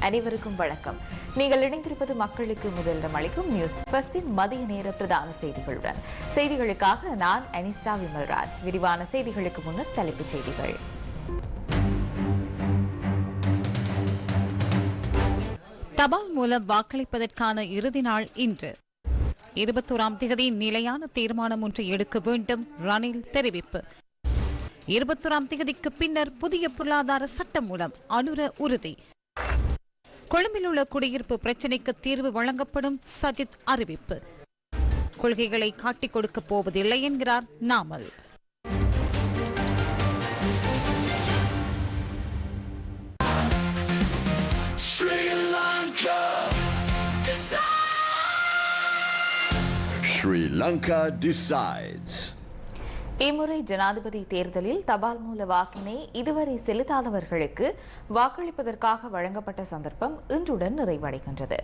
அனைவருக்கும் வணக்கம். நீங்கள் இணைந்திருப்பது மக்களுக்கு முதலிடம் அளிக்கும் நியூஸ். ஃபர்ஸ்டின் மதிய நேர பிரதான செய்திகளுடன். செய்திகளுக்காக நான் அனிஸ்டா விமல்ராஜ். விரிவான செய்திகளுக்கு முன்னர் தலைப்புச் செய்திகள். தபால் மூலம் வாக்களிப்பதற்கான இறுதி நாள் இன்று. இருபத்தோராம் தேதி நிலையான தீர்மானம் ஒன்றை எடுக்க வேண்டும் ரணில் தெரிவிப்பு. இருபத்தோராம் தேதிக்கு பின்னர் புதிய பொருளாதார சட்டம் மூலம் அனுர உறுதி. கொழும்பில் உள்ள குடியிருப்பு பிரச்சினைக்கு தீர்வு வழங்கப்படும் சஜித் அறிவிப்பு. கொள்கைகளை காட்டிக் கொடுக்கப் போவதில்லை என்கிறார் நாமல். Sri Lanka. Decides. இம்முறை ஜனாதிபதி தேர்தலில் தபால் மூல வாக்கினை இதுவரை செலுத்தாதவர்களுக்கு வாக்களிப்பதற்காக வழங்கப்பட்ட சந்தர்ப்பம் இன்றுடன் நிறைவடைகின்றது.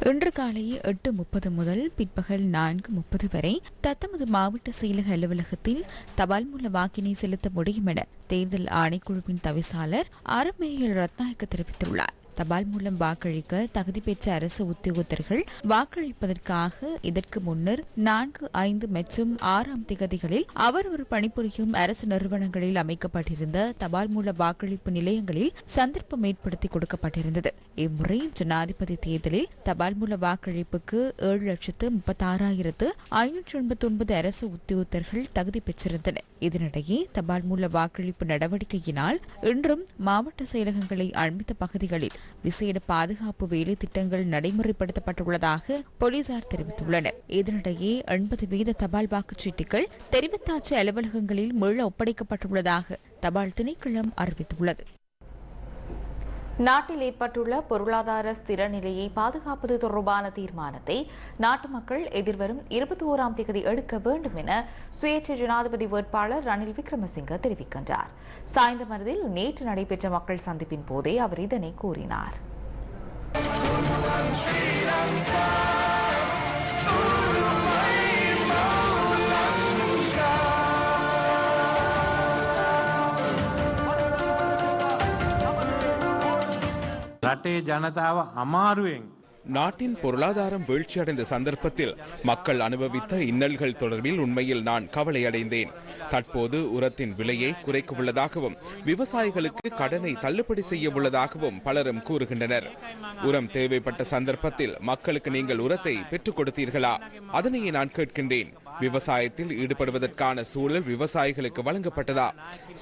இன்று காலை எட்டு முப்பது முதல் பிற்பகல் நான்கு முப்பது வரை தத்தமது மாவட்ட செயலக அலுவலகத்தில் தபால் மூல வாக்கினை செலுத்த முடியும் என தேர்தல் ஆணைக்குழுவின் தவிசாளர் ஆர் ரத்நாயக்க தெரிவித்துள்ளார். தபால் மூலம் வாக்களிக்க தகுதி பெற்ற அரசு உத்தியோகத்தர்கள் வாக்களிப்பதற்காக இதற்கு முன்னர் நான்கு ஐந்து மற்றும் ஆறாம் திகதிகளில் அவர் ஒரு பணிபுரியும் அரசு நிறுவனங்களில் அமைக்கப்பட்டிருந்த தபால் மூல வாக்களிப்பு நிலையங்களில் சந்தர்ப்பம் ஏற்படுத்தி கொடுக்கப்பட்டிருந்தது. இம்முறை ஜனாதிபதி தேர்தலில் தபால் மூல வாக்களிப்புக்கு ஏழு லட்சத்து முப்பத்தாறாயிரத்து ஐநூற்று எண்பத்தி ஒன்பது அரசு உத்தியோகத்தர்கள் தகுதி பெற்றிருந்தனர் இதனிடையே தபால் மூல வாக்களிப்பு நடவடிக்கையினால் இன்றும் மாவட்ட செயலகங்களை அண்மித்த பகுதிகளில் விசேட பாதுகாப்பு வேலை திட்டங்கள் நடைமுறைப்படுத்தப்பட்டுள்ளதாக போலீசார் தெரிவித்துள்ளனர். இதனிடையே எண்பது வீத தபால் வாக்குச்சீட்டுகள் தெரிவித்தாட்சி அலுவலகங்களில் மீள ஒப்படைக்கப்பட்டுள்ளதாக தபால் திணைக்களம் அறிவித்துள்ளது. நாட்டில் ஏற்பட்டுள்ள பொருளாதார ஸ்திர நிலையை பாதுகாப்பது தொடர்பான தீர்மானத்தை நாட்டு மக்கள் எதிர்வரும் இருபத்தி ஓராம் தேதி எடுக்க வேண்டும் என சுயேட்சை ஜனாதிபதி வேட்பாளர் ரணில் விக்ரமசிங்க தெரிவிக்கின்றார். சாய்ந்தமருதில் நேற்று நடைபெற்ற மக்கள் சந்திப்பின் போதே அவர் இதனை கூறினார். රටේ ජනතාව අමාරුවෙන් நாட்டின் பொருளாதாரம் வீழ்ச்சியடைந்த சந்தர்ப்பத்தில் மக்கள் அனுபவித்த இன்னல்கள் தொடர்பில் உண்மையில் நான் கவலையடைந்தேன் தற்போது உரத்தின் விலையை குறைக்க உள்ளதாகவும் விவசாயிகளுக்கு கடனை தள்ளுபடி செய்ய உள்ளதாகவும் பலரும் கூறுகின்றனர் உரம் தேவைப்பட்ட சந்தர்ப்பத்தில் மக்களுக்கு நீங்கள் உரத்தை பெற்றுக் கொடுத்தீர்களா அதனையே நான் கேட்கின்றேன் விவசாயத்தில் ஈடுபடுவதற்கான சூழல் விவசாயிகளுக்கு வழங்கப்பட்டதா?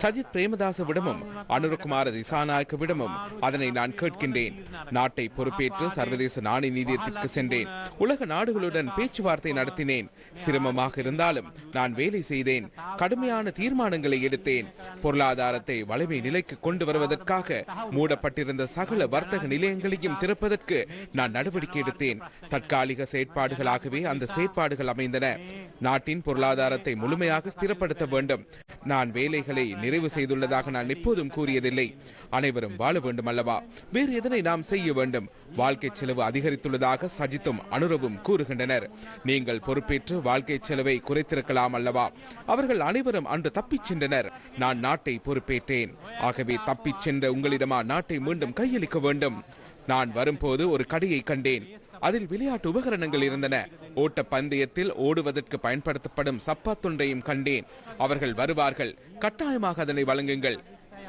சஜித் பிரேமதாசவிடமும் அனுரகுமார திசாநாயக்கவிடமும் அதனை நான் கேட்கின்றேன். நாட்டை பொறுப்பேற்று சர்வதேச நாணய நிதியத்திற்கு சென்றேன். உலக நாடுகளுடன் பேச்சுவார்த்தை நடத்தினேன். சிரமமாக இருந்தாலும் நான் வேலை செய்தேன். கடுமையான தீர்மானங்களை எடுத்தேன். பொருளாதாரத்தை வலிமை நிலைக்கு கொண்டு வருவதற்காக மூடப்பட்டிருந்த சகல வர்த்தக நிலையங்களையும் திறப்பதற்கு நான் நடவடிக்கை எடுத்தேன். தற்காலிக செயற்பாடுகளாகவே அந்த செயற்பாடுகள் அமைந்தன. நாட்டின் பொருளாதாரத்தை முழுமையாக ஸ்திரப்படுத்த வேண்டும். நான் வேலைகளை நிறைவு செய்துள்ளதாக நான் எப்போதும் கூறியதில்லை. அனைவரும் வாழ வேண்டும் அல்லவா? வேறு எதனை நாம் செய்ய வேண்டும்? வாழ்க்கை செலவு அதிகரித்துள்ளதாக சஜித்தும் அனுரவும் கூறுகின்றனர். நீங்கள் பொறுப்பேற்று வாழ்க்கை செலவை குறைத்திருக்கலாம் அல்லவா? அவர்கள் அனைவரும் அன்று தப்பிச் சென்றனர். நான் நாட்டை பொறுப்பேற்றேன். ஆகவே தப்பிச் சென்ற உங்களிடமா நாட்டை மீண்டும் கையளிக்க வேண்டும். நான் வரும்போது ஒரு கடையை கண்டேன். அதில் விளையாட்டு உபகரணங்கள் இருந்தன. ஓட்ட பந்தயத்தில் ஓடுவதற்கு பயன்படுத்தப்படும் சப்பாத்துண்டையும் கண்டேன். அவர்கள் வருவார்கள். கட்டாயமாக அதனை வழங்குங்கள்.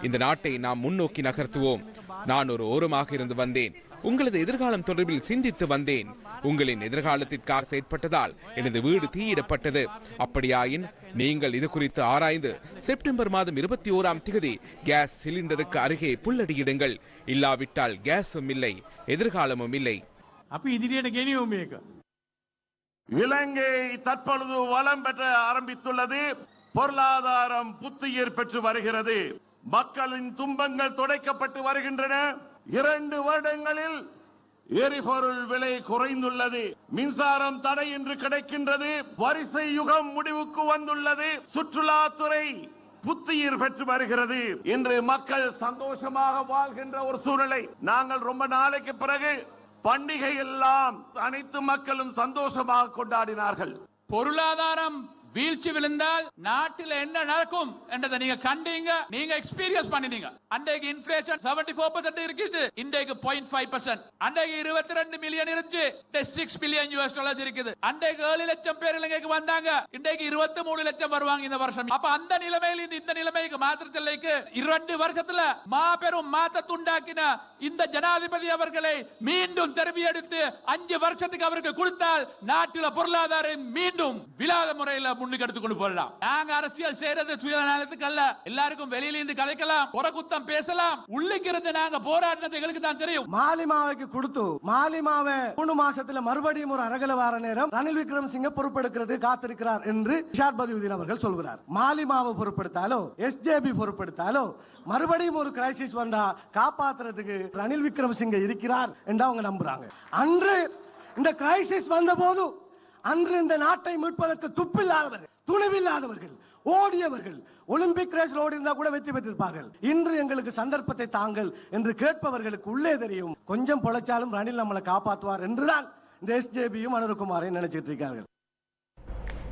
இந்த நாட்டை நாம் முன்னோக்கி நகர்த்துவோம். நான் ஒரு ஓரமாக இருந்து வந்தேன். உங்களது எதிர்காலம் தொடர்பில் சிந்தித்து வந்தேன். உங்களின் எதிர்காலத்திற்காக செயற்பட்டதால் எனது வீடு தீயிடப்பட்டது. அப்படியாயின் நீங்கள் இது குறித்து ஆராய்ந்து செப்டம்பர் மாதம் இருபத்தி ஓராம் திகதி கேஸ் சிலிண்டருக்கு அருகே புல்லடியிடுங்கள். இல்லாவிட்டால் கேஸும் இல்லை எதிர்காலமும் இல்லை. අපි ඉදිරියට ගෙනියෝ මේක. இலங்கை தற்பொழுது வளம் பெற்ற ஆரம்பித்துள்ளது பொருளாதாரம் புத்துயிர் பெற்று வருகிறது மக்களின் துன்பங்கள் துடைக்கப்பட்டு வருகின்றன இரண்டு வருடங்களில் எரிபொருள் விலை குறைந்துள்ளது மின்சாரம் தடையின்றி கிடைக்கின்றது வரிசை யுகம் முடிவுக்கு வந்துள்ளது சுற்றுலாத்துறை புத்துயிர் பெற்று வருகிறது இன்று மக்கள் சந்தோஷமாக வாழ்கின்ற ஒரு சூழ்நிலை நாங்கள் ரொம்ப நாளைக்கு பிறகு பண்டிகை எல்லாம் அனைத்து மக்களும் சந்தோஷமாக கொண்டாடினார்கள். பொருளாதாரம் வீழ்ச்சி விழுந்தால் நாட்டில் என்ன நடக்கும் என்றதை நீங்க கண்டீங்க நீங்க எக்ஸ்பீரியன்ஸ் பண்ணினீங்க அன்றைக்கு இன்ஃபிளேஷன் செவன்டி ஃபோர் பர்சன்ட் இருக்குது இன்றைக்கு பாயிண்ட் ஃபைவ் பர்சன்ட் அன்றைக்கு இருபத்தி ரெண்டு மில்லியன் இருந்துச்சு சிக்ஸ் பில்லியன் யூஎஸ் டாலர்ஸ் இருக்குது. அன்றைக்கு ஏழு லட்சம் பேர் இலங்கைக்கு வந்தாங்க இன்றைக்கு இருபத்தி மூணு லட்சம் வருவாங்க இந்த வருஷம். அப்ப அந்த நிலைமையில் இந்த இந்த நிலைமைக்கு மாற்றத்தில்லைக்கு இரண்டு வருஷத்துல மாபெரும் மாற்றத்தை உண்டாக்கின இந்த ஜனாதிபதி அவர்களை மீண்டும் திரும்பி எடுத்து அஞ்சு வருஷத்துக்கு அவருக்கு கொடுத்தால் நாட்டில பொருளாதாரம் மீண்டும் விழாத முறையில முன்னுக்கு எடுத்து கொண்டு போடலாம் நாங்க அரசியல் செய்யறது சுயநலத்துக்கு அல்ல. எல்லாருக்கும் வெளியில இருந்து கலைக்கலாம் குறை குத்தம் பேசலாம். உள்ளுக்கு இருந்து நாங்க போராடினது எங்களுக்கு தான் தெரியும். மாலிமாவைக்கு கொடுத்து மாலிமாவை மூணு மாசத்துல மறுபடியும் ஒரு அரகல வார நேரம் ரணில் விக்ரமசிங்க பொறுப்பெடுக்கிறது காத்திருக்கிறார் என்று ரிஷாட் பதிவுதீன் அவர்கள் சொல்கிறார். மாலிமாவை பொறுப்பெடுத்தாலோ எஸ்ஜேபி பொறுப்பெடுத்தாலோ மறுபடியும் ஒரு கிரைசிஸ் வந்தா காப்பாத்துறதுக்கு ரணில் விக்ரமசிங்க இருக்கிறார் என்று அவங்க நம்புறாங்க. அன்று இந்த கிரைசிஸ் வந்த போது அன்று இந்த நாட்டை மீட்பதற்கு துப்பில்லாதவர்கள் துணிவில்லாதவர்கள் ஓடியவர்கள் ஒலிம்பிக் ரேஸ் ஓடி இருந்தா கூட வெற்றி பெற்றிருப்பார்கள். இன்று எங்களுக்கு சந்தர்ப்பத்தை தாங்கள் என்று கேட்பவர்களுக்கு உள்ளே தெரியும். கொஞ்சம் பொழைச்சாலும் ரணில் நம்மளை காப்பாற்றுவார் என்றுதான் இந்த எஸ்ஜேபியும் அனுருகுமாரையும் நினைச்சிட்டு இருக்கார்கள்.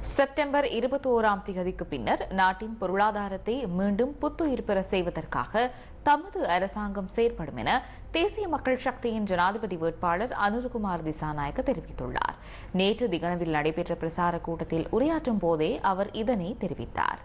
செப்டம்பர் இருபத்தி ஓராம் தேதிக்கு பின்னர் நாட்டின் பொருளாதாரத்தை மீண்டும் புத்துயிர் பெற செய்வதற்காக தமது அரசாங்கம் செயற்படும் என தேசிய மக்கள் சக்தியின் ஜனாதிபதி வேட்பாளர் அனுர்குமார் திசாநாயக்க தெரிவித்துள்ளார். நேற்று திகனவில் நடைபெற்ற பிரசார கூட்டத்தில் உரையாற்றும் போதே அவர் இதனை தெரிவித்தார்.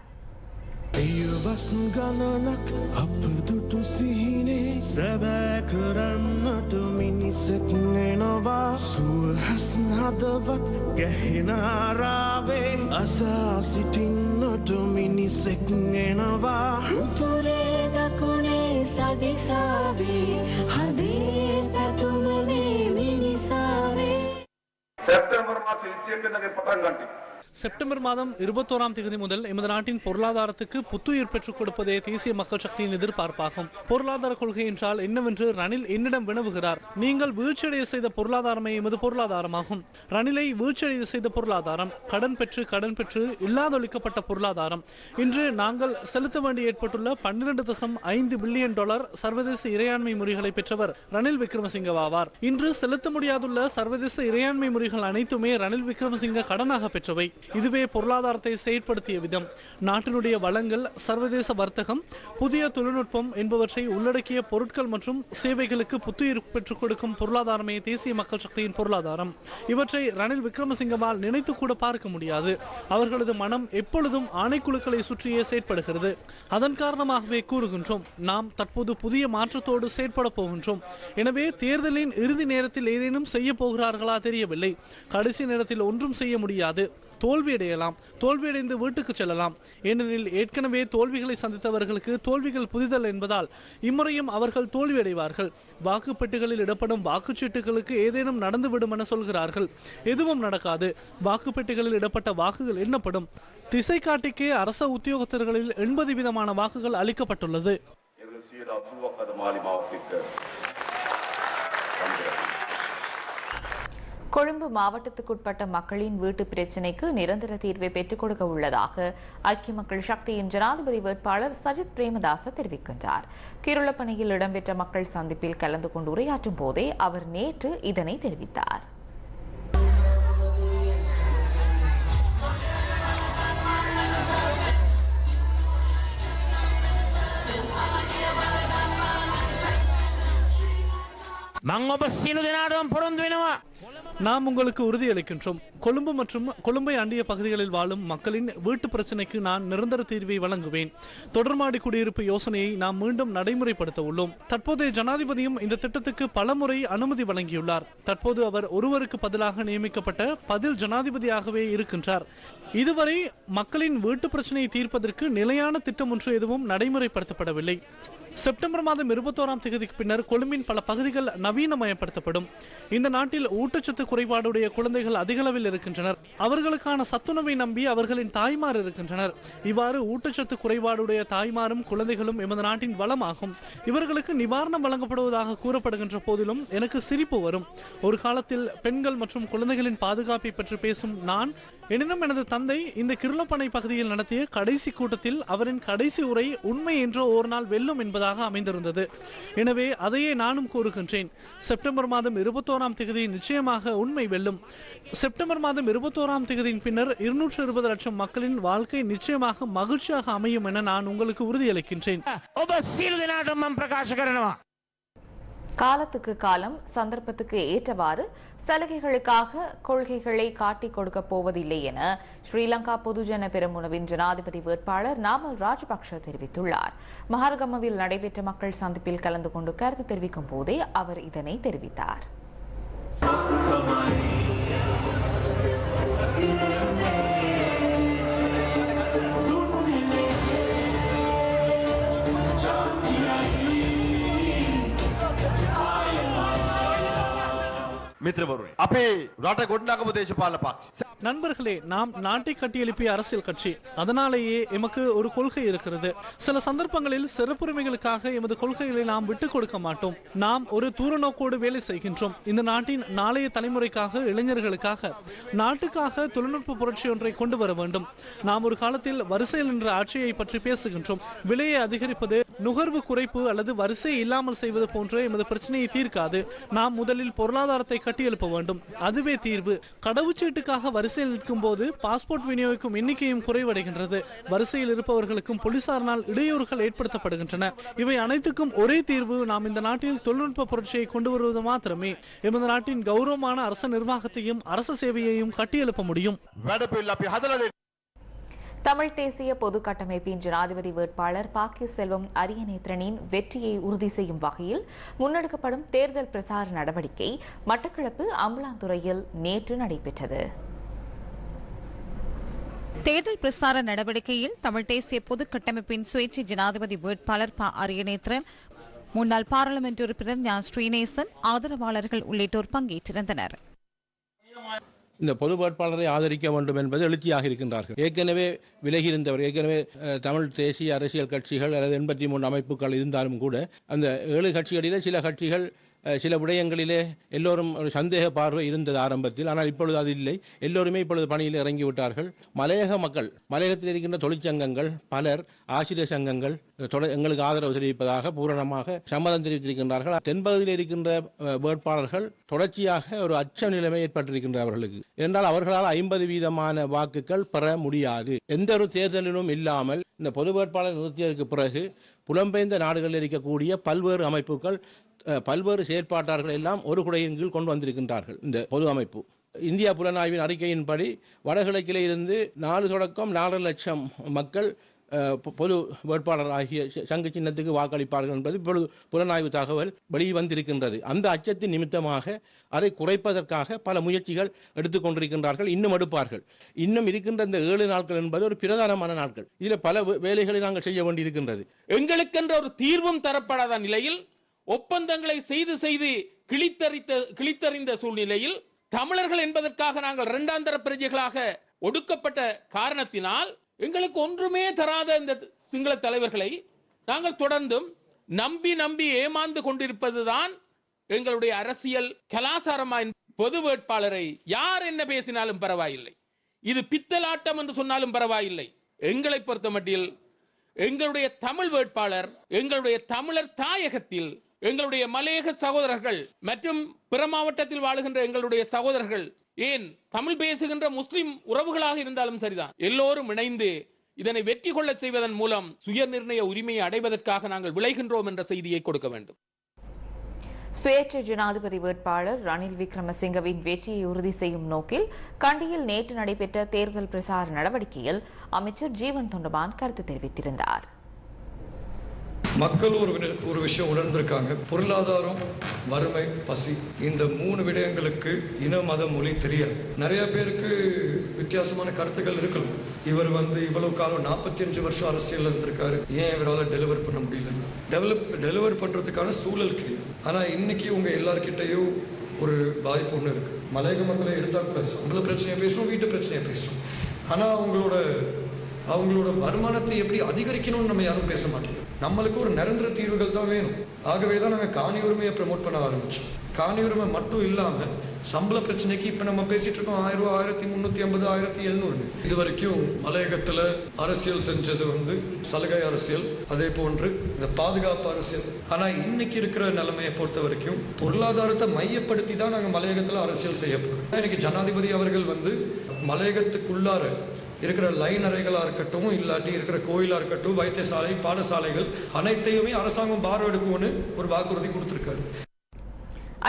එය වසන් ගණනක් අපදුටු සිහිනේ. සැබෑ කරන්නට මිනිසෙක් නෙනවා සුවහස්න් හදවත් ගැහෙනාරාවේ අසා සිටින්නට මිනිසෙක් එනවා උතුරේ දකුණේ සදිසාවේ. හදේ පැතුමනේ මිනිසාවේ. සැප්තැම්බර් මාස 21 වෙනිදාගේ පටන් ගන්නවා. செப்டம்பர் மாதம் இருபத்தோராம் தேதி முதல் எமது நாட்டின் பொருளாதாரத்துக்கு புத்துயிர் பெற்றுக் கொடுப்பதே தேசிய மக்கள் சக்தியின் எதிர்பார்ப்பாகும். பொருளாதார கொள்கை என்றால் என்னவென்று ரணில் என்னிடம் வினவுகிறார். நீங்கள் வீழ்ச்சியடைய செய்த பொருளாதாரமே எமது பொருளாதாரமாகும். ரணிலை வீழ்ச்சியடைய செய்த பொருளாதாரம் கடன் பெற்று கடன் பெற்று இல்லாதொழிக்கப்பட்ட பொருளாதாரம். இன்று நாங்கள் செலுத்த வேண்டி ஏற்பட்டுள்ள பன்னிரண்டு தசம் ஐந்து பில்லியன் டாலர் சர்வதேச இறையாண்மை முறைகளை பெற்றவர் ரணில் விக்ரமசிங்கவாவார். இன்று செலுத்த முடியாதுள்ள சர்வதேச இறையாண்மை முறைகள் அனைத்துமே ரணில் விக்ரமசிங்க கடனாக பெற்றவை. இதுவே பொருளாதாரத்தை செயற்படுத்திய விதம். நாட்டினுடைய வளங்கள் சர்வதேச வர்த்தகம் புதிய தொழில்நுட்பம் என்பவற்றை உள்ளடக்கிய பொருட்கள் மற்றும் சேவைகளுக்கு புத்துயிர் பெற்றுக் கொடுக்கும் பொருளாதாரமே தேசிய மக்கள் சக்தியின் பொருளாதாரம். இவற்றை ரணில் விக்ரமசிங்கவால் நினைத்து கூட பார்க்க முடியாது. அவர்களது மனம் எப்பொழுதும் ஆணைக்குழுக்களை சுற்றியே செயற்படுகிறது. அதன் காரணமாகவே கூறுகின்றோம் நாம் தற்போது புதிய மாற்றத்தோடு செயற்பட போகின்றோம். எனவே தேர்தலின் இறுதி நேரத்தில் ஏதேனும் செய்ய போகிறார்களா தெரியவில்லை. கடைசி நேரத்தில் ஒன்றும் செய்ய முடியாது. தோல்வியடையலாம் தோல்வியடைந்து வீட்டுக்கு செல்லலாம். ஏனெனில் ஏற்கனவே தோல்விகளை சந்தித்தவர்களுக்கு தோல்விகள் புதிதல் என்பதால் இம்முறையும் அவர்கள் தோல்வியடைவார்கள். வாக்குப்பெட்டிகளில் இடப்படும் வாக்குச்சீட்டுகளுக்கு ஏதேனும் நடந்துவிடும் என சொல்கிறார்கள். எதுவும் நடக்காது. வாக்குப்பெட்டிகளில் இடப்பட்ட வாக்குகள் எண்ணப்படும். திசை காட்டிக்கே அரச உத்தியோகத்தர்களில் எண்பது விதமான வாக்குகள் அளிக்கப்பட்டுள்ளது எவ்வளவு சீரா சூவக்கத மாலி மாவட்டத்திற்கு கொழும்பு மாவட்டத்துக்குட்பட்ட மக்களின் வீட்டு பிரச்சினைக்கு நிரந்தர தீர்வை பெற்றுக் கொடுக்க உள்ளதாக ஐக்கிய மக்கள் சக்தியின் ஜனாதிபதி வேட்பாளர் சஜித் பிரேமதாச தெரிவிக்கின்றார் கிருளப்பணியில் இடம்பெற்ற மக்கள் சந்திப்பில் கலந்து கொண்டு உரையாற்றும் போதே அவர் நேற்று இதனை தெரிவித்தார் මං ඔබ සියලු දෙනාටම පොරොන්දු වෙනවා நாம் உங்களுக்கு உறுதியளிக்கின்றோம். கொழும்பு மற்றும் கொழும்பை அண்டிய பகுதிகளில் வாழும் மக்களின் வீட்டு பிரச்சினைக்கு நான் நிரந்தர தீர்வை வழங்குவேன். தொடர்மாடி குடியிருப்பு யோசனையை நாம் மீண்டும் நடைமுறைப்படுத்த உள்ளோம். தற்போதைய ஜனாதிபதியும் இந்த திட்டத்துக்கு பலமுறை அனுமதி வழங்கியுள்ளார். தற்போது அவர் ஒருவருக்கு பதிலாக நியமிக்கப்பட்ட பதில் ஜனாதிபதியாகவே இருக்கின்றார். இதுவரை மக்களின் வீட்டு பிரச்சினையை தீர்ப்பதற்கு நிலையான திட்டம் ஒன்று எதுவும் நடைமுறைப்படுத்தப்படவில்லை. செப்டம்பர் மாதம் இருபத்தோராம் தேதிக்கு பின்னர் கொழும்பின் பல பகுதிகள் நவீனமயப்படுத்தப்படும். இந்த நாட்டில் ஊட்டச்சத்து குறைபாடுடைய குழந்தைகள் அதிகளவில் இருக்கின்றனர். அவர்களுக்கான சத்துணவை நம்பி அவர்களின் தாய்மார் இருக்கின்றனர். இவ்வாறு ஊட்டச்சத்து குறைபாடுடைய தாய்மாரும் குழந்தைகளும் எமது நாட்டின் வளமாகும். இவர்களுக்கு நிவாரணம் வழங்கப்படுவதாக கூறப்படுகின்ற போதிலும் எனக்கு சிரிப்பு வரும். ஒரு காலத்தில் பெண்கள் மற்றும் குழந்தைகளின் பாதுகாப்பை பற்றி பேசும் நான் எனினும் எனது தந்தை இந்த கிருளப்பனை பகுதியில் நடத்திய கடைசி கூட்டத்தில் அவரின் கடைசி உரை உண்மை என்ற ஒரு நாள் வெல்லும் என்பதாக அமைந்திருந்தது. எனவே அதையே நானும் கூறுகின்றேன். செப்டம்பர் மாதம் இருபத்தோராம் தேதி நிச்சயம் நிச்சயமாக உண்மை வெல்லும். செப்டம்பர் மாதம் இருபத்தோராம் தேதியின் பின்னர் இருநூற்று இருபது லட்சம் மக்களின் வாழ்க்கை நிச்சயமாக மகிழ்ச்சியாக அமையும் என நான் உங்களுக்கு உறுதியளிக்கின்றேன். காலத்துக்கு காலம் சந்தர்ப்பத்துக்கு ஏற்றவாறு சலுகைகளுக்காக கொள்கைகளை காட்டிக் கொடுக்க போவதில்லை என ஸ்ரீலங்கா பொதுஜன பெருமுனவின் ஜனாதிபதி வேட்பாளர் நாமல் ராஜபக்ஷ தெரிவித்துள்ளார். மகார்கமவில் நடைபெற்ற மக்கள் சந்திப்பில் கலந்து கொண்டு கருத்து தெரிவிக்கும் போதே அவர் இதனை தெரிவித்தார். මිත්‍රවරුනි අපේ රට ගොඩනගපු දේශපාලන පක්ෂ நண்பர்களே நாம் நாட்டை கட்டியெழுப்பிய அரசியல் கட்சி. அதனாலேயே எமக்கு ஒரு கொள்கை இருக்கிறது. சில சந்தர்ப்பங்களில் சிறப்புரிமைகளுக்காக எமது கொள்கைகளை நாம் விட்டுக் கொடுக்க மாட்டோம். நாம் ஒரு தூர நோக்கோடு வேலை செய்கின்றோம். இந்த நாட்டின் நாளைய தலைமுறைக்காக இளைஞர்களுக்காக நாட்டுக்காக தொழில்நுட்ப புரட்சி ஒன்றை கொண்டு வர வேண்டும். நாம் ஒரு காலத்தில் வரிசையில் நின்ற ஆட்சியை பற்றி பேசுகின்றோம். விலையை அதிகரிப்பது நுகர்வு குறைப்பு அல்லது வரிசை இல்லாமல் செய்வது போன்ற எமது பிரச்சனையை தீர்க்காது. நாம் முதலில் பொருளாதாரத்தை கட்டியெழுப்ப வேண்டும். அதுவே தீர்வு. கடவுச்சீட்டுக்காக வரிசையில் நிற்கும் போது பாஸ்போர்ட் விநியோகிக்கும் எண்ணிக்கையும் குறைவடைகின்றது. வரிசையில் இருப்பவர்களுக்கும் போலீசாரினால் இடையூறுகள் ஏற்படுத்தப்படுகின்றன. இவை அனைத்துக்கும் ஒரே தீர்வு நாம் இந்த நாட்டில் தொழில்நுட்ப புரட்சியை கொண்டு வருவது மாத்திரமே. எமது நாட்டின் கௌரவமான அரச நிர்வாகத்தையும் அரச சேவையையும் கட்டியெழுப்ப முடியும். தமிழ் தேசிய பொது கட்டமைப்பின் ஜனாதிபதி வேட்பாளர் பாக்கிய செல்வம் அரியநேத்திரனின் வெற்றியை உறுதி செய்யும் வகையில் முன்னெடுக்கப்படும் தேர்தல் பிரசார நடவடிக்கை மட்டக்களப்பு அம்பலாந்துறையில் நேற்று நடைபெற்றது. தேர்தல் பிரசார நடவடிக்கையில் தமிழ் தேசிய பொது கட்டமைப்பின் சுயேட்சை ஜனாதிபதி வேட்பாளர் ப அரியநேத்திரன் முன்னாள் பாராளுமன்ற உறுப்பினர் ஞான் ஸ்ரீநேசன் ஆதரவாளர்கள் உள்ளிட்டோர் பங்கேற்றிருந்தனர். இந்த பொது வேட்பாளரை ஆதரிக்க வேண்டும் என்பது எழுச்சியாக இருக்கின்றார்கள். ஏற்கனவே விலகி இருந்தவர் ஏற்கனவே தமிழ் தேசிய அரசியல் கட்சிகள் அல்லது எண்பத்தி மூணு அமைப்புகள் இருந்தாலும் கூட அந்த ஏழு கட்சிகளிலே சில கட்சிகள் சில விடயங்களிலே எல்லோரும் ஒரு சந்தேக பார்வை இருந்தது ஆரம்பத்தில். ஆனால் இப்பொழுது அது இல்லை. எல்லோருமே இப்பொழுது பணியில் இறங்கிவிட்டார்கள் மலையக மக்கள் மலையகத்தில் இருக்கின்ற தொழிற்சங்கங்கள் பலர் ஆசிரியர் சங்கங்கள் எங்களுக்கு ஆதரவு தெரிவிப்பதாக பூரணமாக சம்மதம் தெரிவித்திருக்கின்றார்கள். தென்பகுதியில் இருக்கின்ற வேட்பாளர்கள் தொடர்ச்சியாக ஒரு அச்ச நிலைமை ஏற்பட்டிருக்கின்ற அவர்களுக்கு. என்றால் அவர்களால் ஐம்பது வீதமான வாக்குகள் பெற முடியாது. எந்த ஒரு தேர்தலிலும் இல்லாமல் இந்த பொது வேட்பாளர் நிறுத்தியதற்கு பிறகு புலம்பெயர்ந்த நாடுகளில் இருக்கக்கூடிய பல்வேறு அமைப்புகள் பல்வேறு செயற்பாட்டாளர்கள் எல்லாம் ஒரு குடையின் கீழ் கொண்டு வந்திருக்கின்றார்கள். இந்த பொது அமைப்பு. இந்தியா புலனாய்வின் அறிக்கையின்படி வடகிழக்கிலே இருந்து நாலு தொடக்கம் நாலரை லட்சம் மக்கள் பொ- பொது வேட்பாளர் ஆகிய ச- சங்கு சின்னத்துக்கு வாக்களிப்பார்கள் என்பது இப்பொழுது புலனாய்வு தகவல் வெளியே வந்திருக்கின்றது. அந்த அச்சத்தின் நிமித்தமாக அதை குறைப்பதற்காக பல முயற்சிகள் எடுத்துக்கொண்டிருக்கின்றார்கள் இன்னும் எடுப்பார்கள். இன்னும் இருக்கின்ற இந்த ஏழு நாட்கள் என்பது ஒரு பிரதானமான நாட்கள். இதில் பல வேலைகளை நாங்கள் செய்ய வேண்டியிருக்கின்றது. எங்களுக்கென்ற ஒரு தீர்வும் தரப்படாத நிலையில் ஒப்பந்தங்களை செய்து செய்து கிழித்தறித்த கிழித்தறிந்த சூழ்நிலையில் தமிழர்கள் என்பதற்காக நாங்கள் இரண்டாந்தர பிரஜைகளாக ஒடுக்கப்பட்ட காரணத்தினால் எங்களுக்கு ஒன்றுமே தராத இந்த சிங்கள தலைவர்களை நாங்கள் தொடர்ந்தும் நம்பி நம்பி ஏமாந்து கொண்டிருப்பதுதான் எங்களுடைய அரசியல் கலாசாரமாய் பொது வேட்பாளரை யார் என்ன பேசினாலும் பரவாயில்லை. இது பித்தலாட்டம் என்று சொன்னாலும் பரவாயில்லை. எங்களை பொறுத்த மட்டில் எங்களுடைய தமிழ் வேட்பாளர் எங்களுடைய தமிழர் தாயகத்தில் எங்களுடைய மலையக சகோதரர்கள் மற்றும் பிற மாவட்டத்தில் வாழுகின்ற எங்களுடைய சகோதரர்கள் ஏன் தமிழ் பேசுகின்ற முஸ்லிம் உறவுகளாக இருந்தாலும் சரிதான். எல்லோரும் இணைந்து இதனை வெற்றி கொள்ள செய்வதன் மூலம் சுய நிர்ணய உரிமையை அடைவதற்காக நாங்கள் விளைகின்றோம் என்ற செய்தியை கொடுக்க வேண்டும். சுயேட்சை ஜனாதிபதி வேட்பாளர் ரணில் விக்ரமசிங்கவின் வெற்றியை உறுதி செய்யும் நோக்கில் கண்டியில் நேற்று நடைபெற்ற தேர்தல் பிரசார நடவடிக்கையில் அமைச்சர் ஜீவன் தொண்டமான் கருத்து தெரிவித்திருந்தார். மக்கள் ஒரு ஒரு விஷயம் உணர்ந்திருக்காங்க. பொருளாதாரம் வறுமை பசி. இந்த மூணு விடயங்களுக்கு இன மத மொழி தெரியாது. நிறைய பேருக்கு வித்தியாசமான கருத்துக்கள் இருக்கலாம். இவர் வந்து இவ்வளவு காலம் நாற்பத்தி அஞ்சு வருஷம் அரசியல் இருந்திருக்காரு. ஏன் இவரால் டெலிவர் பண்ண முடியல டெவலப் டெலிவர் பண்றதுக்கான சூழல் கிடையாது. ஆனா இன்னைக்கு உங்க எல்லார்கிட்டையும் ஒரு வாய்ப்பு ஒன்று இருக்கு. மலையக மக்களை எடுத்தா கூட சம்பள பிரச்சனையை பேசுவோம் வீட்டு பிரச்சனையை பேசுவோம் ஆனா அவங்களோட அவங்களோட வருமானத்தை எப்படி அதிகரிக்கணும்னு நம்ம யாரும் பேச மாட்டோம். நம்மளுக்கு ஒரு நிரந்தர தீர்வுகள் தான் வேணும். ஆகவே தான் நாங்கள் காணி உரிமையை ப்ரமோட் பண்ண ஆரம்பிச்சோம். காணி உரிமை மட்டும் இல்லாமல் சம்பள பிரச்சனைக்கு இப்போ நம்ம பேசிட்டு இருக்கோம் ஆயிரம் ரூபா ஆயிரத்தி முந்நூற்றி ஐம்பது ஆயிரத்தி எழுநூறு இது வரைக்கும் மலையகத்தில் அரசியல் செஞ்சது வந்து சலுகை அரசியல் அதே போன்று இந்த பாதுகாப்பு அரசியல். ஆனால் இன்னைக்கு இருக்கிற நிலைமையை பொறுத்த வரைக்கும் பொருளாதாரத்தை மையப்படுத்தி தான் நாங்கள் மலையகத்தில் அரசியல் செய்யப்படுறோம் இன்னைக்கு ஜனாதிபதி அவர்கள் வந்து மலையகத்துக்குள்ளார இருக்கிற லைன் அறைகளா இருக்கட்டும் இல்லாட்டி இருக்கிற கோயிலா இருக்கட்டும் வைத்தியசாலை பாடசாலைகள் அனைத்தையுமே அரசாங்கம் பார்வை எடுக்கும்னு ஒரு வாக்குறுதி கொடுத்திருக்காரு.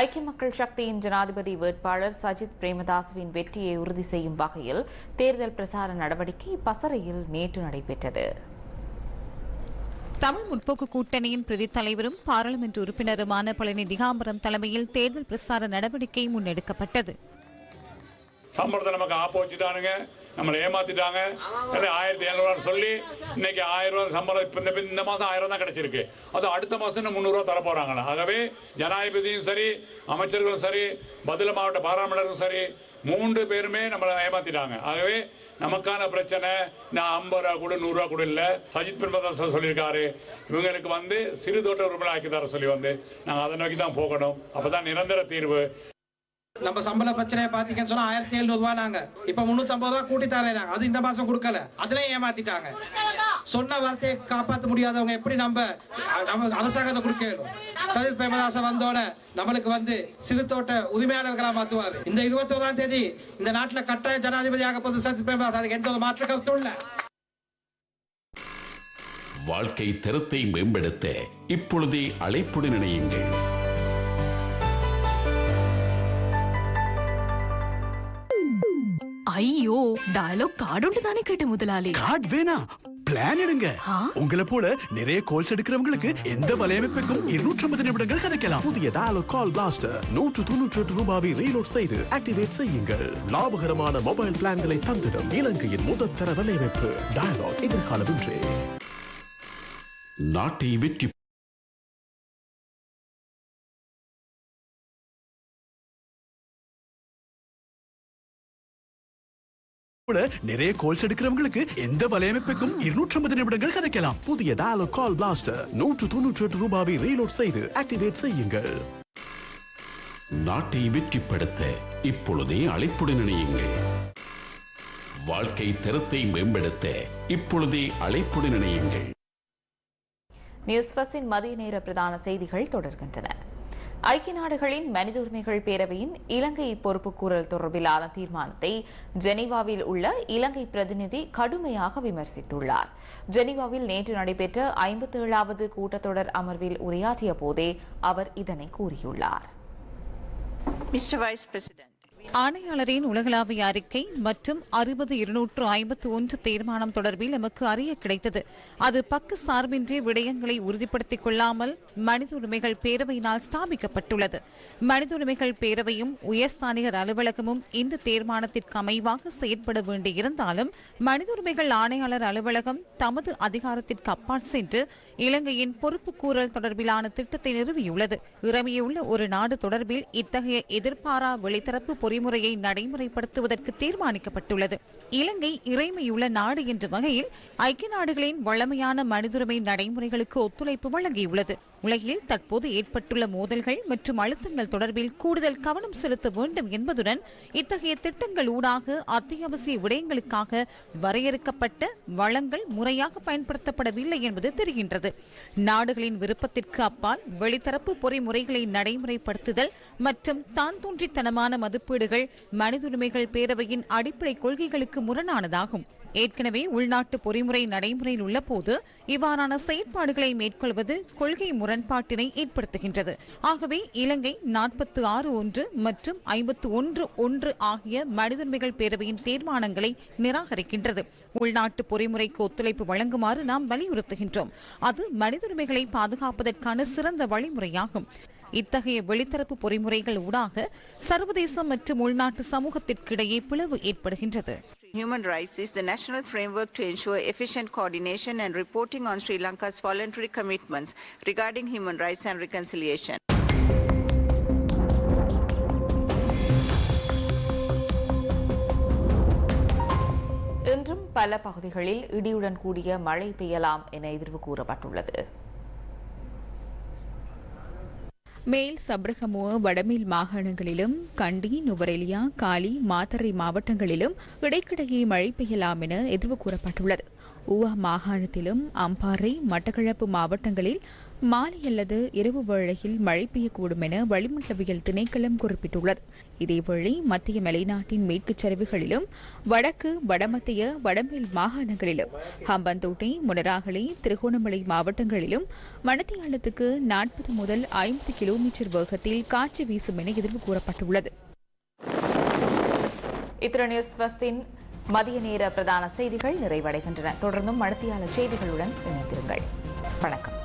ஐக்கிய மக்கள் சக்தியின் ஜனாதிபதி வேட்பாளர் சஜித் பிரேமதாசவின் வெற்றியை உறுதி செய்யும் வகையில் தேர்தல் பிரசார நடவடிக்கை பசறையில் நேற்று நடைபெற்றது. தமிழ் முற்போக்கு கூட்டணியின் பிரதி தலைவரும் பாராளுமன்ற உறுப்பினருமான பழனி திகாம்பரம் தலைமையில் தேர்தல் பிரசார நடவடிக்கை முன்னெடுக்கப்பட்டது. நம்மளை ஏமாத்திட்டாங்க. ஆயிரத்தி எழுநூறு சொல்லி இன்னைக்கு ஆயிரம் ரூபாய் சம்பளம் இப்ப இந்த இந்த மாசம் ஆயிரம் தான் கிடைச்சிருக்கு. அது அடுத்த மாசம் இன்னும் தர போறாங்களா ஆகவே ஜனாதிபதியும் சரி அமைச்சர்களும் சரி பதில மாவட்ட பாராளுமன்றரும் சரி மூன்று பேருமே நம்மளை ஏமாத்திட்டாங்க. ஆகவே நமக்கான பிரச்சனை நான் ஐம்பது ரூபா கூட நூறுரூவா கூட இல்லை. சஜித் பிரேமதாஸ் சொல்லியிருக்காரு. இவங்களுக்கு வந்து சிறு தோட்ட உறுப்பினர் ஆக்கி தர சொல்லி வந்து நாங்கள் அதை நோக்கி தான் போகணும். அப்போதான் நிரந்தர தீர்வு. நம்ம சம்பள பிரச்சனையை பாத்தீங்கன்னு சொன்னா ஆயிரத்தி எழுநூறு ரூபாய் நாங்க. இப்ப முன்னூத்தி ஐம்பது ரூபாய் கூட்டி தரேன் அது இந்த மாசம் கொடுக்கல. அதுலயும் ஏமாத்திட்டாங்க. சொன்ன வார்த்தையை காப்பாற்ற முடியாதவங்க எப்படி நம்ம நம்ம அரசாங்கத்தை கொடுக்கணும் சஜித் பிரேமதாச வந்தோட நம்மளுக்கு வந்து சிறு தோட்ட உரிமையாளர்களா மாத்துவாரு. இந்த இருபத்தி ஓராம் தேதி இந்த நாட்டுல கட்டாய ஜனாதிபதியாக போது சஜித் பிரேமதாஸ் அதுக்கு எந்த ஒரு மாற்ற கருத்தும் இல்ல. வாழ்க்கை தரத்தை மேம்படுத்த இப்பொழுதே அழைப்புடன் இணையுங்கள். ஐயோ டயலாக் கார்டு தானே கேட்ட முதலாளி. கார்டு வேணாம் பிளான் எடுங்க. உங்களை போல நிறைய கால்ஸ் எடுக்கிறவங்களுக்கு எந்த வலையமைப்புக்கும் இருநூற்றி ஐம்பது நிமிடங்கள் கிடைக்கலாம் புதிய டயலாக் கால் பிளாஸ்டர் நூற்று தொன்னூற்றி எட்டு ரூபாவை ரீலோட் செய்து ஆக்டிவேட் செய்யுங்கள். லாபகரமான மொபைல் பிளான்களை தந்திடும் இலங்கையின் முதற்தர வலையமைப்பு. டயலாக் எதிர்காலம் இன்றே நாட்டை வெற்றி நிறைய கால்ஸ் எடுக்கிறவங்களுக்கு எந்த வலையமைப்புக்கும் இருநூற்றி ஐம்பது நிமிடங்கள் கிடைக்கலாம். புதிய டயலாக் கால் பிளாஸ்டர் நூற்று தொன்னூற்றி எட்டு ரூபாவை ரீலோட் செய்து ஆக்டிவேட் செய்யுங்கள். நாட்டை வெற்றிப்படுத்த இப்பொழுதே அழைப்புடன் இணையுங்கள். வாழ்க்கை தரத்தை மேம்படுத்த இப்பொழுதே அழைப்புடன் இணையுங்கள். நியூஸ் பஸ்ஸின் மதிய நேர பிரதான செய்திகள் தொடர்கின்றன. ஐக்கிய நாடுகளின் மனித உரிமைகள் பேரவையின் இலங்கை பொறுப்புக்கூறல் தொடர்பிலான தீர்மானத்தை ஜெனீவாவில் உள்ள இலங்கை பிரதிநிதி கடுமையாக விமர்சித்துள்ளார் ஜெனீவாவில் நேற்று நடைபெற்ற ஐம்பத்தேழாவது கூட்டத்தொடர் அமர்வில் உரையாற்றிய போதே அவர் இதனை கூறியுள்ளார் Mr. Vice President. ஆணையாளரின் உலகளாவிய அறிக்கை மற்றும் அறுபது இருநூற்று ஐம்பத்து ஒன்று தீர்மானம் தொடர்பில் எமக்கு அறிய கிடைத்தது. அது பக்கு சார்பின்றி விடயங்களை உறுதிப்படுத்திக் கொள்ளாமல் மனித உரிமைகள் பேரவையினால் ஸ்தாபிக்கப்பட்டுள்ளது. மனித உரிமைகள் பேரவையும் உயர்ஸ்தானிகர் அலுவலகமும் இந்த தீர்மானத்திற்கு அமைவாக செயற்பட வேண்டியிருந்தாலும் மனித உரிமைகள் ஆணையாளர் அலுவலகம் தமது அதிகாரத்திற்கு அப்பால் சென்று இலங்கையின் பொறுப்பு கூறல் தொடர்பிலான திட்டத்தை நிறுவியுள்ளது. இறமியுள்ள ஒரு நாடு தொடர்பில் இத்தகைய எதிர்பாரா வெளித்தரப்பு பொறி வழிமுறையை நடைமுறைப்படுத்துவதற்கு தீர்மானிக்கப்பட்டுள்ளது. இலங்கை இறைமையுள்ள நாடு என்ற வகையில் ஐக்கிய நாடுகளின் வளமையான மனிதுரிமை நடைமுறைகளுக்கு ஒத்துழைப்பு வழங்கியுள்ளது. உலகில் தற்போது ஏற்பட்டுள்ள மோதல்கள் மற்றும் அழுத்தங்கள் தொடர்பில் கூடுதல் கவனம் செலுத்த வேண்டும் என்பதுடன் இத்தகைய திட்டங்கள் ஊடாக அத்தியாவசிய விடயங்களுக்காக வரையறுக்கப்பட்ட வளங்கள் முறையாக பயன்படுத்தப்படவில்லை என்பது தெரிகின்றது. நாடுகளின் விருப்பத்திற்கு அப்பால் வெளித்தரப்பு பொறிமுறைகளை நடைமுறைப்படுத்துதல் மற்றும் தான் தோன்றித்தனமான மதிப்பீடு மதிப்பீடுகள் மனித உரிமைகள் பேரவையின் அடிப்படை கொள்கைகளுக்கு முரணானதாகும். ஏற்கனவே உள்நாட்டு பொறிமுறை நடைமுறையில் உள்ள போது இவ்வாறான செயற்பாடுகளை மேற்கொள்வது கொள்கை முரண்பாட்டினை ஏற்படுத்துகின்றது. ஆகவே இலங்கை நாற்பத்தி ஆறு ஒன்று மற்றும் ஐம்பத்து ஒன்று ஒன்று ஆகிய மனிதன்மைகள் பேரவையின் தீர்மானங்களை நிராகரிக்கின்றது. உள்நாட்டு பொறிமுறைக்கு ஒத்துழைப்பு வழங்குமாறு நாம் வலியுறுத்துகின்றோம். அது மனித உரிமைகளை பாதுகாப்பதற்கான சிறந்த வழிமுறையாகும். இத்தகைய வெளித்தரப்பு பொறிமுறைகள் ஊடாக சர்வதேச மற்றும் உள்நாட்டு சமூகத்திற்கிடையே பிளவு ஏற்படுகின்றது Human rights is the national framework to ensure efficient coordination and reporting on Sri Lanka's voluntary commitments regarding human rights and reconciliation. இன்றும் பல பகுதிகளில் இடியுடன் கூடிய மழை பெய்யலாம் என எதிர்வு கூறப்பட்டுள்ளது மேல் சப்ரகமுவ வடமேல் மாகாணங்களிலும் கண்டி நுவரெலியா காலி மாத்தறை மாவட்டங்களிலும் இடைக்கிடையே மழை பெய்யலாம் என எதிர்வு கூறப்பட்டுள்ளது. ஊவா மாகாணத்திலும் அம்பாறை மட்டக்களப்பு மாவட்டங்களில் மாலை அல்லது இரவு வேளையில் மழை பெய்யக்கூடும் என வளிமண்டலவியல் திணைக்களம் குறிப்பிட்டுள்ளது. இதேவேளை மத்திய மலைநாட்டின் மேற்குச் சரிவுகளிலும் வடக்கு வடமத்திய வடமேல் மாகாணங்களிலும் ஹம்பந்தோட்டை முனராகலை திருகோணமலை மாவட்டங்களிலும் மணத்தியாலத்துக்கு நாற்பது முதல் ஐம்பது கிலோமீட்டர் வேகத்தில் காற்று வீசும் என எதிர்வு கூறப்பட்டுள்ளது. இத்துடன் நியூஸ் மதிய நேர பிரதான செய்திகள் நிறைவடைகின்றன. தொடர்ந்தும் மடத்தியாளர் செய்திகளுடன் இணைந்திருங்கள். வணக்கம்.